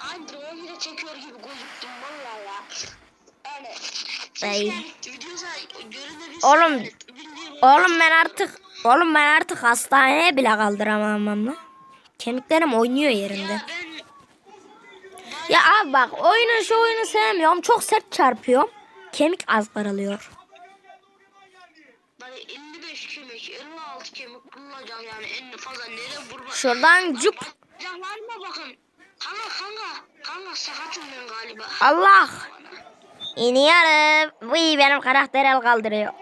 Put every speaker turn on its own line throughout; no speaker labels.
an aynı 10 lira çekiyor gibi gözüktüm valla ya.
Ay.
Videoda görünebilsin.
Oğlum, Oğlum ben artık oğlum ben artık hastaneye bile kaldıramam lan. Kemiklerim oynuyor yerimde.
Ya ben
Ya abi bak oyunu şu oyunu sevmiyorum. Çok sert çarpıyorum. Kemik az karalıyor.
ben 55 kemik, 56 kemik kullanacağım yani en fazla nereye vurma.
Şuradan cup.
Canlarıma bakın. Kanka kanka. Kanka sakatım ben galiba.
Allah. İniyorum. Vıy benim karakter el kaldırıyor.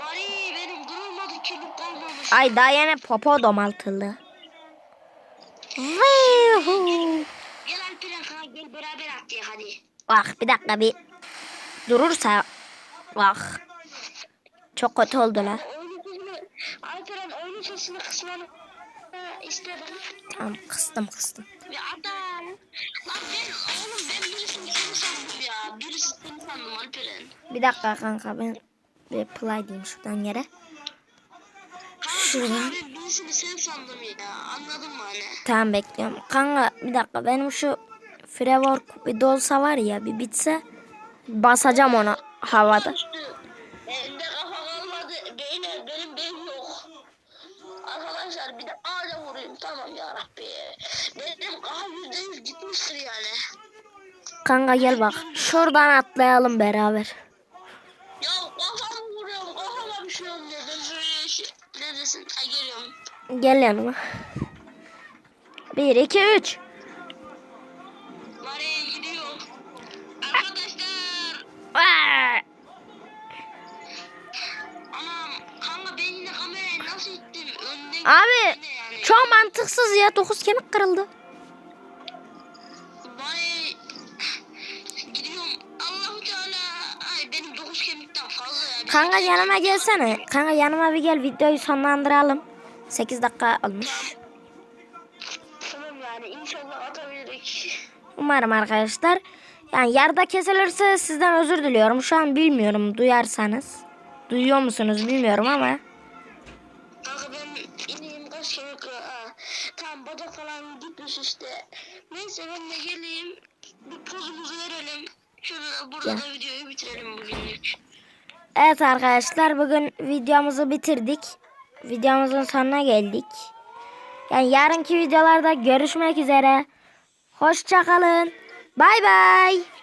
Bari benim kırılmadı kemik kalmamış.
Ay daha yeni popo domaltıldı. Vıyhu.
Gel Alperen kanka gel beraber atlayalım hadi.
Bak bir dakika bir durursa bak. Çok kötü oldu lan.
Alperen oyunun sesini kısmanı istedim.
Tamam kıstım kıstım.
Ya adam. Lan ben oğlum ben birisini seni sandım ya. Birisi seni sandım Alperen.
Bir dakika kanka ben bir play diyeyim şuradan yere. Şuradan.
ben birisini sen sandım ya. Anladın mı hani?
Tamam bekliyorum. Kanka bir dakika benim şu Freework bir dolsa var ya bir bitse basacağım ona havada.
Arkadaşlar bir de ağaca vurayım. Tamam ya Rabbi. Benim kafa yüzde yüz gitmiştir yani.
Kanka gel bak şuradan atlayalım beraber.
Ya kafamı vuruyorum. Kafama bir şey şöyle şey... Neredesin? Ay geliyorum.
Gel yanıma. Bir, iki, üç.
Nereye gidiyor? Arkadaşlar.
Vaa!
Anam. Kanka ben yine kamerayı nasıl ittim?
Abi
yani.
çok mantıksız ya. Dokuz kemik kırıldı.
Bari gidiyorum. Allahu Teala. Ay benim dokuz kemikten fazla ya.
Kanka yanıma gelsene. Kanka yanıma bir gel videoyu sonlandıralım. 8 dakika olmuş.
Tamam yani inşallah atabiliriz.
Umarım arkadaşlar. Yani yarıda kesilirse sizden özür diliyorum. Şu an bilmiyorum duyarsanız. Duyuyor musunuz bilmiyorum ama.
Bacak falan gitmiş işte. Neyse ben de geleyim. Bir pozumuzu verelim. Şurada burada da videoyu bitirelim bugünlük.
Evet arkadaşlar bugün videomuzu bitirdik. Videomuzun sonuna geldik. Yani yarınki videolarda görüşmek üzere. Hoşçakalın. Bay bay.